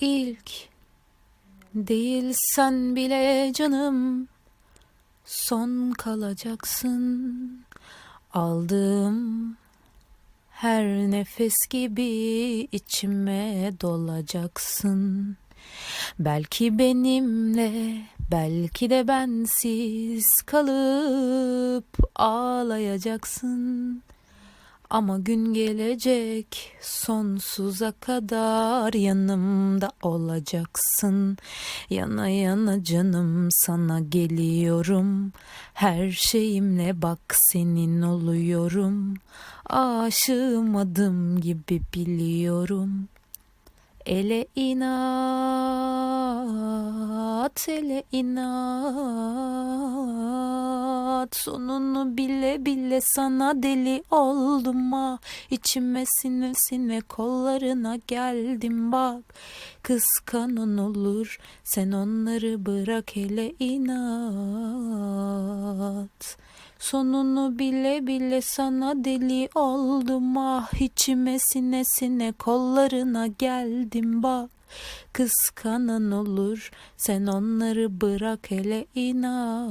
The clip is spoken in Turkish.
ilk değilsen bile canım son kalacaksın. Aldığım her nefes gibi içime dolacaksın. Belki benimle belki de bensiz kalıp ağlayacaksın ama gün gelecek sonsuza kadar yanımda olacaksın. Yana yana canım sana geliyorum. Her şeyimle bak senin oluyorum. Aşığım adım gibi biliyorum. Ele inat, ele inat Sonunu bile bile sana deli oldum. Ha İçime sine sine kollarına geldim. Bak Kıskanan olur sen onları bırak hele inat. Sonunu bile bile sana deli oldum. Ah içime sine sine kollarına geldim. Bak Kıskanan olur sen onları bırak hele inat